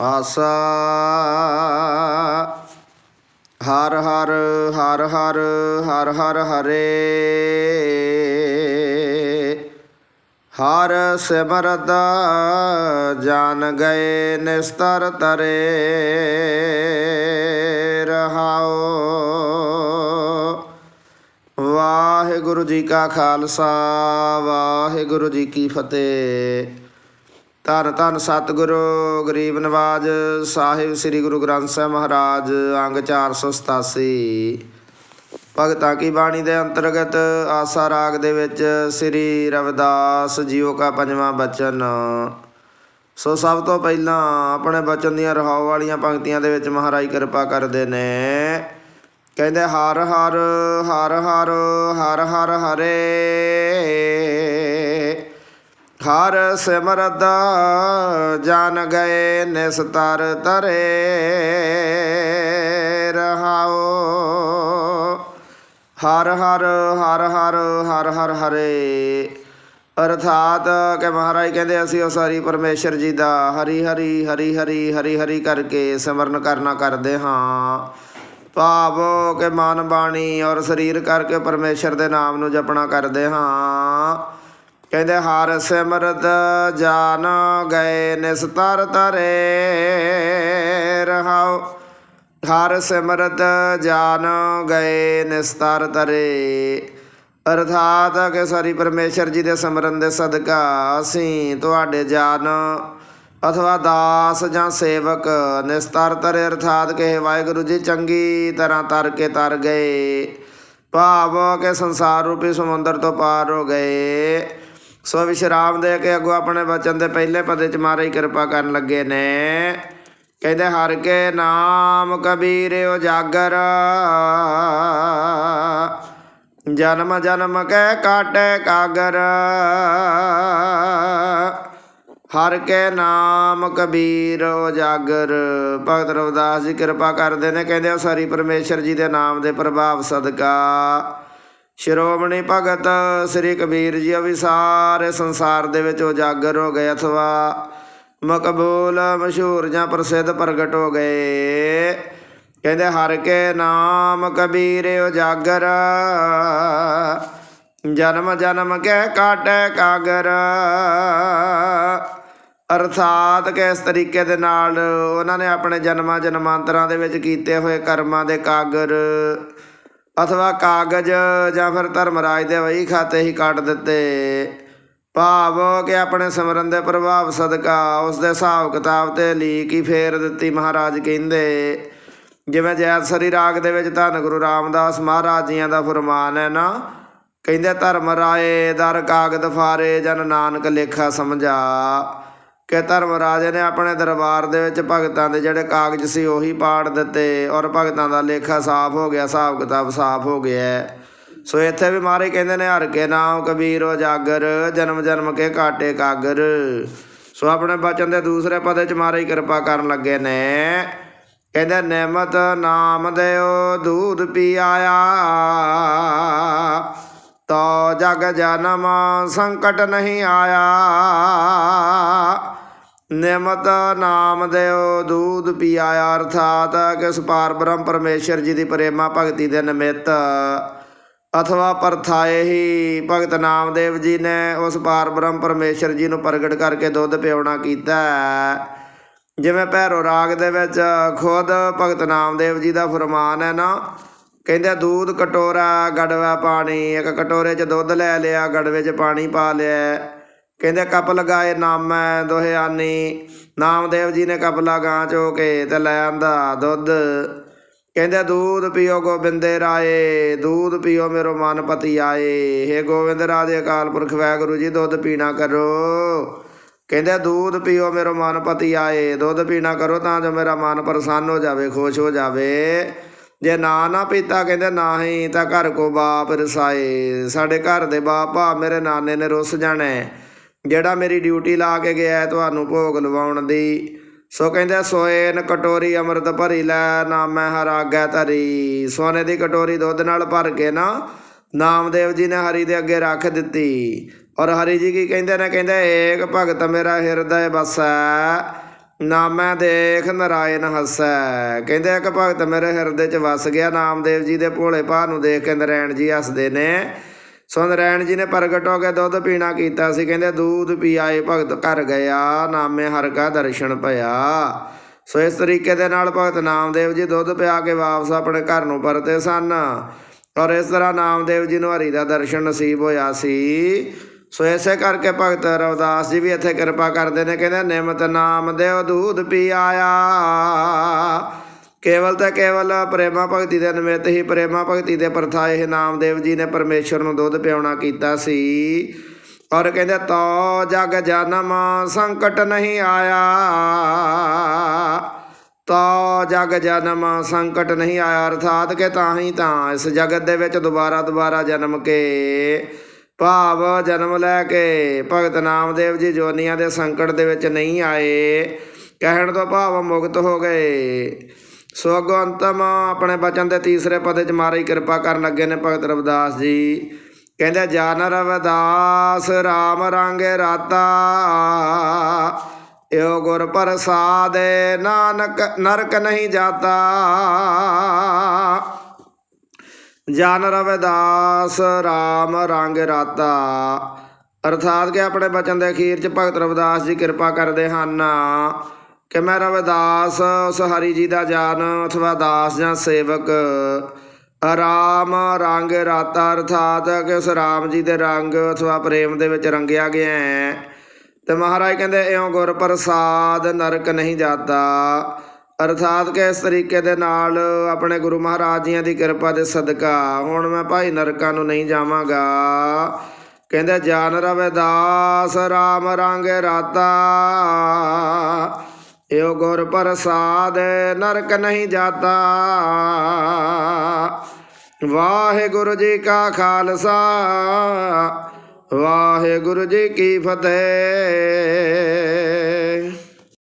ਆਸਾ। ਹਰ ਹਰ ਹਰ ਹਰ ਹਰ ਹਰ ਹਰੇ। ਹਰ ਸਿਮਰਤ ਜਾਨ ਗਏ ਨਿਸਤਰ ਤਰੇ। ਰਹਾਓ ਵਾਹਿਗੁਰੂ ਜੀ ਕਾ ਖਾਲਸਾ, ਵਾਹਿਗੁਰੂ ਜੀ ਕੀ ਫਤਿਹ। ਧੰਨ ਧੰਨ ਸਤਿਗੁਰੂ, ਗਰੀਬ ਨਵਾਜ ਸਾਹਿਬ ਸ੍ਰੀ ਗੁਰੂ ਗ੍ਰੰਥ ਸਾਹਿਬ ਮਹਾਰਾਜ, ਅੰਗ 487 ਭਗਤਾਂ ਕੀ ਬਾਣੀ ਦੇ ਅੰਤਰਗਤ ਆਸਾ ਰਾਗ ਦੇ ਵਿੱਚ ਸ੍ਰੀ ਰਵਿਦਾਸ ਜੀਓ ਕਾ ਪੰਜਵਾਂ ਬਚਨ। ਸੋ ਸਭ ਤੋਂ ਪਹਿਲਾਂ ਆਪਣੇ ਬਚਨ ਦੀਆਂ ਰਹਾਉ ਵਾਲੀਆਂ ਪੰਕਤੀਆਂ ਦੇ ਵਿੱਚ ਮਹਾਰਾਜ ਕਿਰਪਾ ਕਰਦੇ ਨੇ। ਕਹਿੰਦੇ ਹਰ ਹਰ ਹਰ ਹਰ ਹਰ ਹਰ ਹਰੇ। ਹਰ ਸਿਮਰਤ ਜਾਨ ਗਏ ਨਿਸਤਰ ਤਰੇ ਰਹਾਓ। ਹਰ ਹਰ ਹਰ ਹਰ ਹਰ ਹਰ ਹਰੇ। ਅਰਥਾਤ ਕਿ ਮਹਾਰਾਜ ਕਹਿੰਦੇ ਅਸੀਂ ਉਹ ਸਾਰੀ ਪਰਮੇਸ਼ਰ ਜੀ ਦਾ ਹਰੀ ਹਰੀ ਹਰੀ ਹਰੀ ਹਰੀ ਹਰੀ ਕਰਕੇ ਸਿਮਰਨ ਕਰਨਾ ਕਰਦੇ ਹਾਂ। ਭਾਵ ਕਿ ਮਨ ਬਾਣੀ ਔਰ ਸਰੀਰ ਕਰਕੇ ਪਰਮੇਸ਼ਰ ਦੇ ਨਾਮ ਨੂੰ ਜਪਣਾ ਕਰਦੇ ਹਾਂ। ਕਹਿੰਦੇ ਹਰ ਸਿਮਰਤ ਜਾਨ ਗਏ ਨਿਸਤਰ ਤਰੇ ਰਹਾਉ ਹਰ ਸਿਮਰਤ ਜਾਨ ਗਏ ਨਿਸਤਰ ਤਰੇ ਅਰਥਾਤ ਕਿ ਸਾਰੀ ਪਰਮੇਸ਼ਰ ਜੀ ਦੇ ਸਿਮਰਨ ਦੇ ਸਦਕਾ ਅਸੀਂ ਤੁਹਾਡੇ ਜਾਨ ਅਥਵਾ ਦਾਸ ਜਾਂ ਸੇਵਕ ਨਿਸਤਰ ਤਰੇ ਅਰਥਾਤ ਕਿ ਵਾਹਿਗੁਰੂ ਜੀ ਚੰਗੀ ਤਰ੍ਹਾਂ ਤਰ ਕੇ ਤਰ ਗਏ। ਭਾਵ ਕਿ ਸੰਸਾਰ ਰੂਪੀ ਸਮੁੰਦਰ ਤੋਂ ਪਾਰ ਹੋ ਗਏ। ਸੋ ਵਿਸ਼ਰਾਮ ਦੇ ਕੇ ਅੱਗੋਂ ਆਪਣੇ ਬਚਨ ਦੇ ਪਹਿਲੇ ਪਦੇ ਚ ਮਹਾਰਾਜ ਕਿਰਪਾ ਕਰਨ ਲੱਗੇ ਨੇ। ਕਹਿੰਦੇ, ਹਰ ਕੇ ਨਾਮ ਕਬੀਰ ਉਜਾਗਰ। ਜਨਮ ਜਨਮ ਕੈ ਕਾਟੇ ਕਾਗਰ। ਹਰ ਕੇ ਨਾਮ ਕਬੀਰ ਉਜਾਗਰ। ਭਗਤ ਰਵਿਦਾਸ ਜੀ ਕਿਰਪਾ ਕਰਦੇ ਨੇ। ਕਹਿੰਦੇ, ਉਹ ਸਾਰੀ ਪਰਮੇਸ਼ਰ ਜੀ ਦੇ ਨਾਮ ਦੇ ਪ੍ਰਭਾਵ ਸਦਕਾ। ਸ਼੍ਰੋਮਣੀ ਭਗਤ ਸ੍ਰੀ ਕਬੀਰ ਜੀ ਉਹ ਵੀ ਸਾਰੇ ਸੰਸਾਰ ਦੇ ਵਿੱਚ ਉਜਾਗਰ ਹੋ ਗਏ ਅਥਵਾ। ਮਕਬੂਲ ਮਸ਼ਹੂਰ ਜਾਂ ਪ੍ਰਸਿੱਧ ਪ੍ਰਗਟ ਹੋ ਗਏ। ਕਹਿੰਦੇ, ਹਰ ਕੇ ਨਾਮ ਕਬੀਰ ਉਜਾਗਰ। ਜਨਮ ਜਨਮ ਕੇ ਕਾਟੇ ਕਾਗਰ। ਅਰਥਾਤ ਕਿਸ ਤਰੀਕੇ ਦੇ ਨਾਲ ਉਹਨਾਂ ਨੇ ਆਪਣੇ ਜਨਮਾਂ ਜਨਮਾਂਤਰਾਂ ਦੇ ਵਿੱਚ ਕੀਤੇ ਹੋਏ ਕਰਮਾਂ ਦੇ ਕਾਗਰ। ਅਥਵਾ ਕਾਗਜ਼ ਜਾਂ ਫਿਰ ਧਰਮਰਾਜ ਦੇ ਵਹੀ ਖਾਤੇ ਹੀ ਕੱਟ ਦਿੱਤੇ। ਭਾਵ ਕਿ ਆਪਣੇ ਸਿਮਰਨ ਦੇ ਪ੍ਰਭਾਵ ਸਦਕਾ ਉਸ ਦੇ ਹਿਸਾਬ ਕਿਤਾਬ ਤੇ ਲੀਕ ਹੀ ਫੇਰ ਦਿੱਤੀ ਮਹਾਰਾਜ ਕਹਿੰਦੇ। ਜਿਵੇਂ ਜੈਤਸਰੀ ਰਾਗ ਦੇ ਵਿੱਚ ਧੰਨ ਗੁਰੂ ਰਾਮਦਾਸ ਮਹਾਰਾਜ ਜੀਆਂ ਦਾ ਫਰਮਾਨ ਹੈ ਨਾ, ਕਹਿੰਦੇ ਧਰਮ ਰਾਏ ਦਰ ਕਾਗਦ ਫਾਰੇ ਜਨ ਨਾਨਕ ਲੇਖਾ ਸਮਝਾ। ਕਿ ਧਰਮ ਰਾਜੇ ਨੇ ਆਪਣੇ ਦਰਬਾਰ ਦੇ ਵਿੱਚ ਭਗਤਾਂ ਦੇ ਜਿਹੜੇ ਕਾਗਜ਼ ਸੀ ਉਹੀ ਪਾੜ ਦਿੱਤੇ ਔਰ ਭਗਤਾਂ ਦਾ ਲੇਖਾ ਸਾਫ਼ ਹੋ ਗਿਆ, ਹਿਸਾਬ ਕਿਤਾਬ ਸਾਫ਼ ਹੋ ਗਿਆ ਸੋ ਇੱਥੇ ਵੀ ਮਾਰੇ ਕਹਿੰਦੇ ਨੇ, ਹਰ ਕੇ ਨਾਮ ਕਬੀਰ ਉਜਾਗਰ, ਜਨਮ ਜਨਮ ਕੇ ਕਾਟੇ ਕਾਗਰ। ਸੋ ਆਪਣੇ ਬਚਨ ਦੇ ਦੂਸਰੇ ਪਦੇ ਚ ਮਾਰੇ ਕਿਰਪਾ ਕਰਨ ਲੱਗੇ ਨੇ। ਕਹਿੰਦੇ, ਨਿਮਤ ਨਾਮ ਦਿਓ ਦੂਧ ਪੀ ਆਇਆ ਤੋ ਜਗ ਜਨਮ ਸੰਕਟ ਨਹੀਂ ਆਇਆ। ਨਿਮਤ ਨਾਮ ਦਿਓ, ਦੂਧ ਪੀਆਇਆ ਅਰਥਾਤ ਕਿ ਇਸ ਪਾਰ ਬ੍ਰਹਮ ਪਰਮੇਸ਼ਰ ਜੀ ਦੀ ਪ੍ਰੇਮਾ ਭਗਤੀ ਦੇ ਨਿਮਿਤ ਅਥਵਾ ਪਰਥਾਏ ਹੀ ਭਗਤ ਨਾਮਦੇਵ ਜੀ ਨੇ ਉਸ ਪਾਰ ਬ੍ਰਹਮ ਪਰਮੇਸ਼ਰ ਜੀ ਨੂੰ ਪ੍ਰਗਟ ਕਰਕੇ ਦੁੱਧ ਪਿਉਣਾ ਕੀਤਾ ਹੈ। ਜਿਵੇਂ ਭੈਰੋ ਰਾਗ ਦੇ ਵਿੱਚ ਖੁਦ ਭਗਤ ਨਾਮਦੇਵ ਜੀ ਦਾ ਫਰਮਾਨ ਹੈ ਨਾ, ਕਹਿੰਦੇ ਦੂਧ ਕਟੋਰਾ ਗੜਵਾ ਪਾਣੀ, ਇੱਕ ਕਟੋਰੇ 'ਚ ਦੁੱਧ ਲੈ ਲਿਆ, ਗੜਵੇ 'ਚ ਪਾਣੀ ਪਾ ਲਿਆ ਕਹਿੰਦੇ ਕੱਪ ਲਗਾਏ, ਨਾਮੈ ਦੋਹੇ ਆਨੀ ਨਾਮਦੇਵ ਜੀ ਨੇ ਕਪਲਾ ਗਾਂ ਚੋ ਕੇ ਤੇ ਲੈ ਆਂਦਾ ਦੁੱਧ। ਕਹਿੰਦੇ ਦੂਧ ਪੀਓ ਗੋਬਿੰਦੇ ਰਾਏ, ਦੂਧ ਪੀਓ ਮੇਰੋ ਮਨ ਪਤੀ ਆਏ ਹੇ ਗੋਬਿੰਦ ਰਾਜੇ ਅਕਾਲ ਪੁਰਖ ਵਾਹਿਗੁਰੂ ਜੀ, ਦੁੱਧ ਪੀਣਾ ਕਰੋ। ਕਹਿੰਦੇ ਦੂਧ ਪੀਓ ਮੇਰੋ ਮਨ ਪਤੀ ਆਏ ਦੁੱਧ ਪੀਣਾ ਕਰੋ ਤਾਂ ਜੋ ਮੇਰਾ ਮਨ ਪ੍ਰਸੰਨ ਹੋ ਜਾਵੇ, ਖੁਸ਼ ਹੋ ਜਾਵੇ। ਜੇ ਨਾ ਨਾ ਪੀਤਾ ਕਹਿੰਦੇ ਨਾ ਹੀ ਤਾਂ ਘਰ ਕੋ ਬਾਪ ਰਸਾਏ। ਸਾਡੇ ਘਰ ਦੇ ਬਾਪ ਭਾ ਮੇਰੇ ਨਾਨੇ ਨੇ ਰੁੱਸ ਜਾਣਾ। ਜਿਹੜਾ ਮੇਰੀ ਡਿਊਟੀ ਲਾ ਕੇ ਗਿਆ ਤੁਹਾਨੂੰ ਭੋਗ ਲਵਾਉਣ ਦੀ। ਸੋ ਕਹਿੰਦੇ ਸੋਏਨ ਕਟੋਰੀ ਅੰਮ੍ਰਿਤ ਭਰੀ ਲੈ ਨਾਮੈ ਹਰ ਆਗੈ ਧਰੀ। ਸੋਨੇ ਦੀ ਕਟੋਰੀ ਦੁੱਧ ਨਾਲ ਭਰ ਕੇ ਨਾ, ਨਾਮਦੇਵ ਜੀ ਨੇ ਹਰੀ ਦੇ ਅੱਗੇ ਰੱਖ ਦਿੱਤੀ। ਔਰ ਹਰੀ ਜੀ ਕੀ ਕਹਿੰਦੇ ਨੇ? ਕਹਿੰਦੇ, ਏਕ ਭਗਤ ਮੇਰਾ ਹਿਰਦੈ ਬਸੈ ਨਾਮੈ ਦੇਖ ਨਰਾਇਣ ਹੱਸੈ। ਕਹਿੰਦੇ, ਇੱਕ ਭਗਤ ਮੇਰੇ ਹਿਰਦੇ 'ਚ ਵਸ ਗਿਆ। ਨਾਮਦੇਵ ਜੀ ਦੇ ਭੋਲੇ ਭਾਅ ਨੂੰ ਦੇਖ ਕੇ ਨਰਾਇਣ ਜੀ ਹੱਸਦੇ ਨੇ। ਸੋ ਨਰਾਇਣ ਜੀ ਨੇ ਪ੍ਰਗਟ ਹੋ ਕੇ ਦੁੱਧ ਪੀਣਾ ਕੀਤਾ ਸੀ, ਕਹਿੰਦੇ ਦੂਧ ਪੀ ਆਏ ਭਗਤ ਘਰ ਗਿਆ, ਨਾਮੇ ਹਰ ਕਾ ਦਰਸ਼ਨ ਭਇਆ ਸੋ ਇਸ ਤਰੀਕੇ ਦੇ ਨਾਲ ਭਗਤ ਨਾਮਦੇਵ ਜੀ ਦੁੱਧ ਪਿਆ ਕੇ ਵਾਪਸ ਆਪਣੇ ਘਰ ਨੂੰ ਪਰਤੇ ਸਨ। ਔਰ ਇਸ ਤਰ੍ਹਾਂ ਨਾਮਦੇਵ ਜੀ ਨੂੰ ਹਰੀ ਦਾ ਦਰਸ਼ਨ ਨਸੀਬ ਹੋਇਆ ਸੀ। ਸੋ ਇਸੇ ਕਰਕੇ ਭਗਤ ਰਵਿਦਾਸ ਜੀ ਵੀ ਇੱਥੇ ਕਿਰਪਾ ਕਰਦੇ ਨੇ, ਕਹਿੰਦੇ ਨਿਮਤ ਨਾਮਦੇਵ ਦੂਧ ਪੀ ਆਇਆ ਕੇਵਲ ਤੇ ਕੇਵਲ ਪ੍ਰੇਮਾ ਭਗਤੀ ਦੇ ਨਿਮਿਤ ਹੀ ਪ੍ਰੇਮਾ ਭਗਤੀ ਦੇ ਪ੍ਰਥਾ ਇਹ ਨਾਮਦੇਵ ਜੀ ਨੇ ਪਰਮੇਸ਼ਰ ਨੂੰ ਦੁੱਧ ਪਿਆਉਣਾ ਕੀਤਾ ਸੀ। ਔਰ ਕਹਿੰਦੇ, ਤੋ ਜਗ ਜਨਮ ਸੰਕਟ ਨਹੀਂ ਆਇਆ। ਤੋ ਜਗ ਜਨਮ ਸੰਕਟ ਨਹੀਂ ਆਇਆ, ਅਰਥਾਤ ਕਿ ਤਾਂ ਹੀ ਤਾਂ ਇਸ ਜਗਤ ਦੇ ਵਿੱਚ ਦੁਬਾਰਾ ਦੁਬਾਰਾ ਜਨਮ ਕੇ, ਭਾਵ ਜਨਮ ਲੈ ਕੇ ਭਗਤ ਨਾਮਦੇਵ ਜੀ ਜੋਨੀਆਂ ਦੇ ਸੰਕਟ ਦੇ ਵਿੱਚ ਨਹੀਂ ਆਏ। ਕਹਿਣ ਤੋਂ ਭਾਵ ਮੁਕਤ ਹੋ ਗਏ। ਸੋ ਅੰਤਮ ਆਪਣੇ ਬਚਨ ਦੇ ਤੀਸਰੇ ਪਦੇ ਚ ਮਾਰੀ ਕਿਰਪਾ ਕਰਨ ਲੱਗੇ ਨੇ ਭਗਤ ਰਵਿਦਾਸ ਜੀ। ਕਹਿੰਦੇ, ਜਾਨ ਰਵਿਦਾਸ RAM ਰੰਗ ਰਾਤਾ ਏਓ ਗੁਰ ਪ੍ਰਸਾਦਿ, ਨਾਨਕ ਨਰਕ ਨਹੀਂ ਜਾਤਾ। ਜਾਨ ਰਵਿਦਾਸ RAM ਰੰਗ ਰਾਤਾ। ਅਰਥਾਤ ਕਿ ਆਪਣੇ ਬਚਨ ਦੇ ਅਖੀਰ ਚ ਭਗਤ ਰਵਿਦਾਸ ਜੀ ਕਿਰਪਾ ਕਰਦੇ ਹਨ। ਕਿ ਮੈਂ ਰਵਿਦਾਸ ਉਸ ਹਰੀ ਜੀ ਦਾ ਜਾਨ ਅਥਵਾ ਦਾਸ ਜਾਂ ਸੇਵਕ। ਆਰਾਮ ਰੰਗ ਰਾਤਾ, ਅਰਥਾਤ ਕਿ ਉਸ ਰਾਮ ਜੀ ਦੇ ਰੰਗ ਅਥਵਾ ਪ੍ਰੇਮ ਦੇ ਵਿੱਚ ਰੰਗਿਆ ਗਿਆ ਹੈ। ਤੇ ਮਹਾਰਾਜ ਕਹਿੰਦੇ, ਇਉਂ ਗੁਰ ਪ੍ਰਸਾਦ ਨਰਕ ਨਹੀਂ ਜਾਤਾ। ਅਰਥਾਤ ਕਿ ਇਸ ਤਰੀਕੇ ਦੇ ਨਾਲ ਆਪਣੇ ਗੁਰੂ ਮਹਾਰਾਜ ਜੀਆਂ ਦੀ ਕਿਰਪਾ ਦੇ ਸਦਕਾ ਹੁਣ ਮੈਂ ਭਾਈ ਨਰਕਾਂ ਨੂੰ ਨਹੀਂ ਜਾਵਾਂਗਾ। ਕਹਿੰਦੇ, ਜਾਨ ਰਵਿਦਾਸ RAM ਰੰਗ ਰਾਤਾ। ਏਓ ਗੁਰ ਪ੍ਰਸਾਦ ਨਰਕ ਨਹੀਂ ਜਾਤਾ। ਵਾਹਿਗੁਰੂ ਜੀ ਕਾ ਖਾਲਸਾ ਵਾਹਿਗੁਰੂ ਜੀ ਕੀ ਫਤਿਹ।